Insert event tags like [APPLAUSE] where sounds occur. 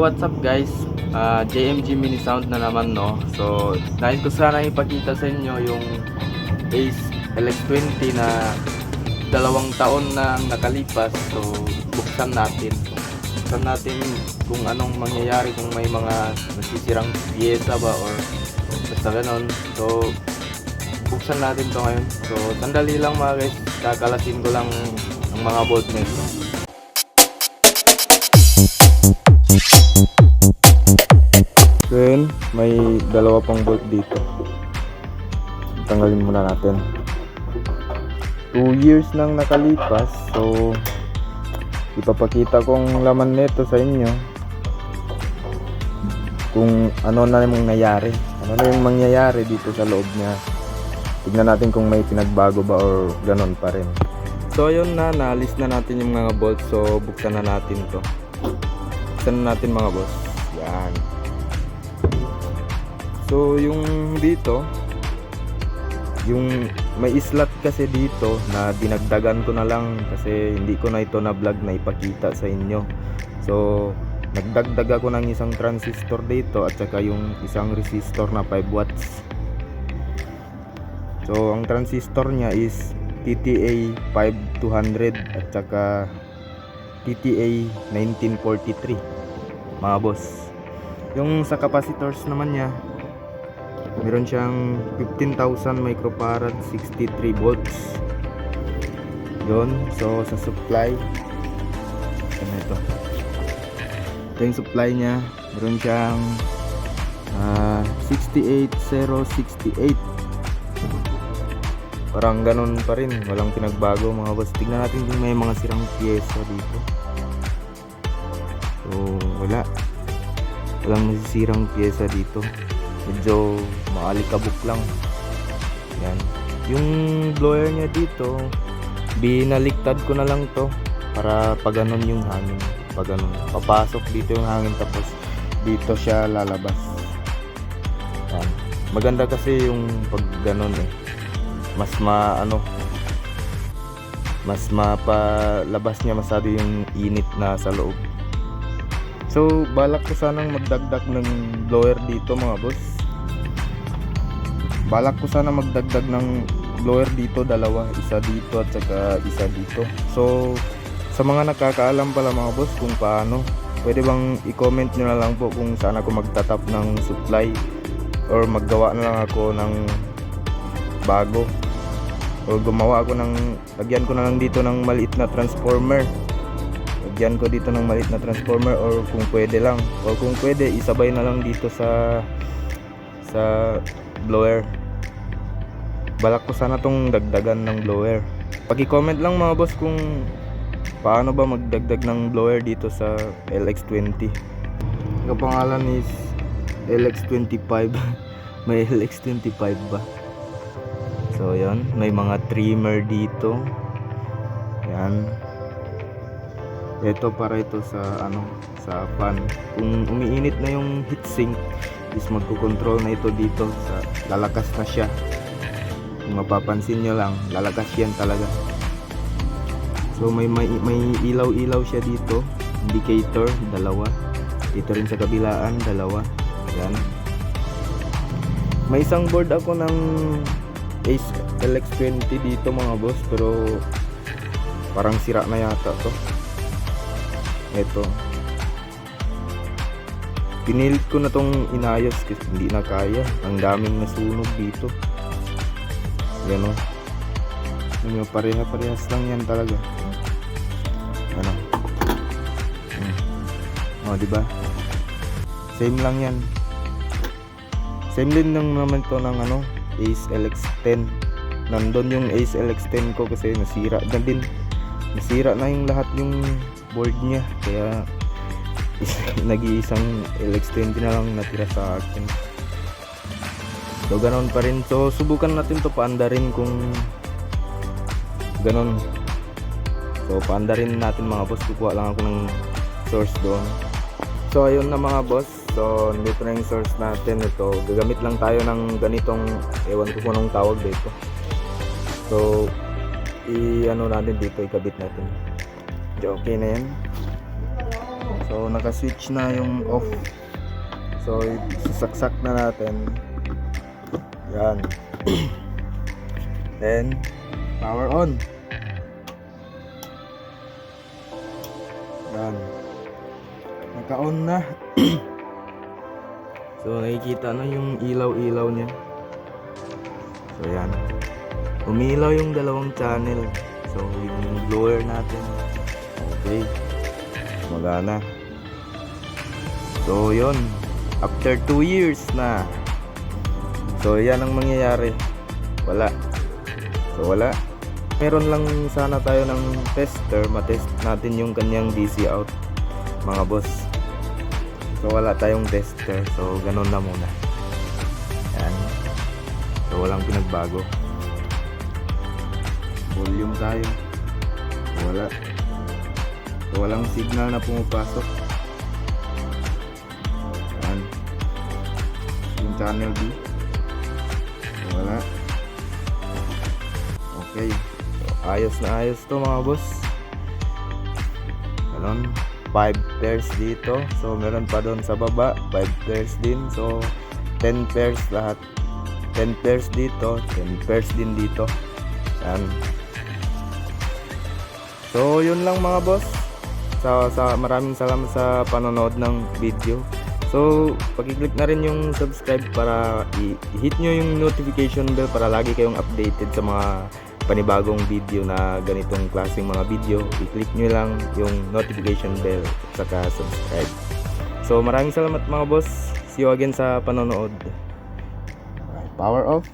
So what's up guys? Ah, JMG Mini Sound na naman no. So nais ko sana ipakita sa inyo yung Ace LX20 na dalawang taon na nakalipas. So buksan natin. Buksan natin kung anong mangyayari kung may mga nasisirang piyesa ba or basta ganon. So buksan natin to ngayon. So sandali lang mga guys. Kakalasin ko lang ang mga bolt nito. So yun, may dalawa pang bolt dito. Tanggalin muna natin. 2 years nang nakalipas, so ipapakita kong laman nito sa inyo kung ano na yung nangyayari. Ano na yung mangyayari dito sa loob niya. Tignan natin kung may pinagbago ba or ganon pa rin. So ayun na, na-list na natin yung mga bolts. So buksan na natin to. Buksan na natin mga boss. Yan. So yung dito, yung may islat kasi dito na dinagdagan ko na lang kasi hindi ko na ito na vlog na ipakita sa inyo. So nagdagdag ako ng isang transistor dito at saka yung isang resistor na 5 watts. So ang transistor niya is TTA 5200 at saka TTA 1943 mga boss. Yung sa capacitors naman niya meron siyang 15,000 microfarad 63 volts. Yun so sa supply. Ano ito? Ito yung supply niya. Meron siyang ah, 68068 parang ganun pa rin. Walang pinagbago mga boss. Tignan natin kung may mga sirang pyesa dito. So wala. Walang nasisirang pyesa dito medyo maalikabok lang. Yan. Yung blower niya dito binaliktad ko na lang to para pag ganun yung hangin. Pag ganun papasok dito yung hangin tapos dito siya lalabas. Yan. Maganda kasi yung pag ganun eh. Mas ma ano mas mapalabas niya masyado yung init na sa loob. So, balak ko sanang magdagdag ng blower dito mga boss. Balak ko sana magdagdag ng blower dito, dalawa. Isa dito at saka isa dito. So, sa mga nakakaalam pala mga boss kung paano, pwede bang i-comment nyo na lang po kung saan ako magtatap ng supply or maggawa na lang ako ng bago or gumawa ako ng lagyan ko na lang dito ng maliit na transformer lagyan ko dito ng maliit na transformer or kung pwede lang or kung pwede isabay na lang dito sa sa blower balak ko sana tong dagdagan ng blower. Paki-comment lang mga boss kung paano ba magdagdag ng blower dito sa LX20 ang pangalan is LX25 [LAUGHS] may LX25 ba? So yon may mga trimmer dito. Yan. Ito para ito sa ano sa fan. Kung umiinit na yung heatsink is magko-control na ito dito sa lalakas na siya kung mapapansin nyo lang lalakas yan talaga. So may may, may ilaw-ilaw siya dito. Indicator dalawa. Dito rin sa kabilaan dalawa. Yan may isang board ako ng Ace LX20 dito mga boss pero parang sira na yata to. Ito pinilit ko na tong inayos kasi hindi na kaya. Ang daming nasunog dito o ano, pareha parehas lang yan talaga. Ano? Hmm. o diba? Same lang yan. Same din lang naman to ng ano Ace LX10 nandun yung Ace LX10 ko kasi nasira na din. Nasira na yung lahat yung board niya. Kaya is, [LAUGHS] nag-iisang LX20 na lang natira sa akin so ganon pa rin so subukan natin to paandarin kung ganon. So paandarin natin mga boss. Kukuha lang ako ng source doon. So ayun na mga boss. So dito na yung source natin. Ito gagamit lang tayo ng ganitong ewan ko kung anong tawag dito. So i ano natin dito ikabit natin. Okay na yan. So naka-switch na yung off. So sasaksak na natin. Yan. Then power on. Yan. Naka-on na. [CLEARS THROAT] so nakikita na yung ilaw-ilaw niya. So yan. Umilaw yung dalawang channel. So yung blower natin. Okay. Magana. So yun. After 2 years na. So yan ang mangyayari. Wala. So wala. Meron lang sana tayo ng tester. Matest natin yung kanyang DC out. Mga boss. So wala tayong tester. So ganun na muna. Yan. So walang pinagbago. Volume tayo. Wala. So, walang signal na pumapasok. Yan. Yung channel B. Okay. So, ayos na ayos to mga boss. Ganon. 5 pairs dito. So, meron pa doon sa baba. 5 pairs din. So, 10 pairs lahat. 10 pairs dito. 10 pairs din dito. Yan. So, yun lang mga boss. Sa, sa maraming salamat sa panonood ng video. So, pag-click na rin yung subscribe para i-hit nyo yung notification bell para lagi kayong updated sa mga panibagong video na ganitong klaseng mga video. I-click nyo lang yung notification bell at saka subscribe. So, maraming salamat mga boss. See you again sa panonood. Alright, power off.